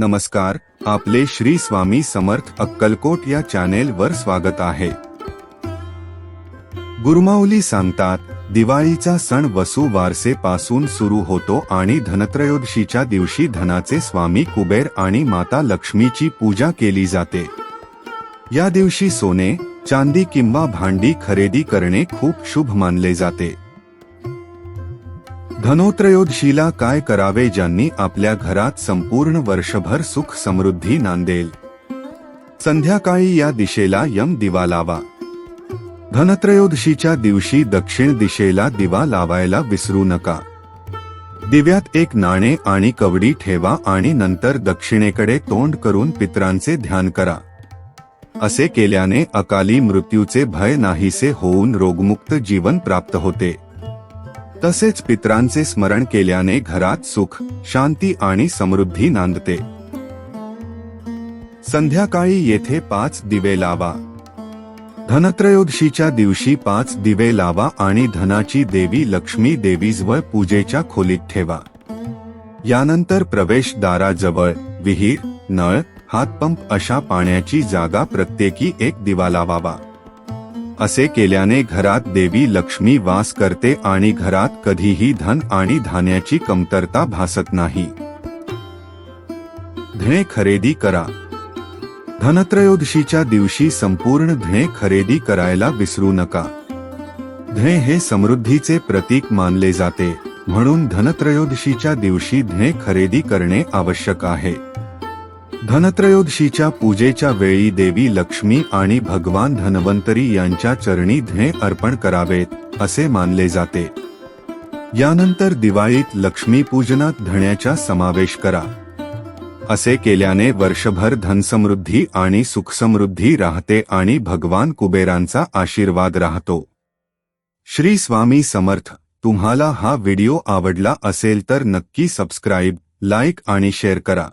नमस्कार आपले श्री स्वामी समर्थ अक्कलकोट या चॅनेल वर स्वागत आहे. गुरुमाऊली सांगतात दिवाळीचा सण वसू वारसे पासून सुरू होतो आणि धनत्रयोदशीच्या दिवशी धनाचे स्वामी कुबेर आणि माता लक्ष्मीची पूजा केली जाते. या दिवशी सोने चांदी किंवा भांडी खरेदी करणे खूप शुभ मानले जाते. धनोत्रयोदशीला काय करावे ज्यांनी आपल्या घरात संपूर्ण वर्षभर सुख समृद्धी नांदेल? संध्याकाळी या दिशेला यम दिवा लावा. धनत्रयोदशीच्या दिवशी दक्षिण दिशेला दिवा लावायला विसरू नका. दिव्यात एक नाणे आणि कवडी ठेवा आणि नंतर दक्षिणेकडे तोंड करून पित्रांचे ध्यान करा. असे केल्याने अकाली मृत्यूचे भय नाहीसे होऊन रोगमुक्त जीवन प्राप्त होते. तसेच पित्रांचे स्मरण केल्याने घरात सुख शांती आणि समृद्धी नांदते. संध्याकाळी येथे पाच दिवे लावा. धनत्रयोदशीच्या दिवशी पाच दिवे लावा आणि धनाची देवी लक्ष्मी देवीजवळ पूजेच्या खोलीत ठेवा. यानंतर प्रवेशद्वाराजवळ विहीर नळ हातपंप अशा पाण्याची जागा प्रत्येकी एक दिवा लावावा. असे केल्याने घरात देवी लक्ष्मी वास करते आणि घरात कधीही धन आणि धान्याची कमतरता भासत नाही. धणे खरेदी करा. धनत्रयोदशीच्या दिवशी संपूर्ण धणे खरेदी करायला विसरू नका. धणे हे समृद्धीचे प्रतीक मानले जाते म्हणून धनत्रयोदशीच्या दिवशी धणे खरेदी करणे आवश्यक आहे. धनत्रयोदशीच्या पूजेच्या वेळी देवी लक्ष्मी आणि भगवान धन्वंतरी यांच्या चरणी धणे अर्पण करावेत असे मानले जाते. यानंतर दिवाळीत लक्ष्मीपूजनात धण्याचा समावेश करा. असे केल्याने वर्षभर धनसमृद्धी आणि सुखसमृद्धी राहते आणि भगवान कुबेरांचा आशीर्वाद राहतो. श्री स्वामी समर्थ तुम्हाला हा व्हिडिओ आवडला असेल तर नक्की सबस्क्राईब लाईक आणि शेअर करा.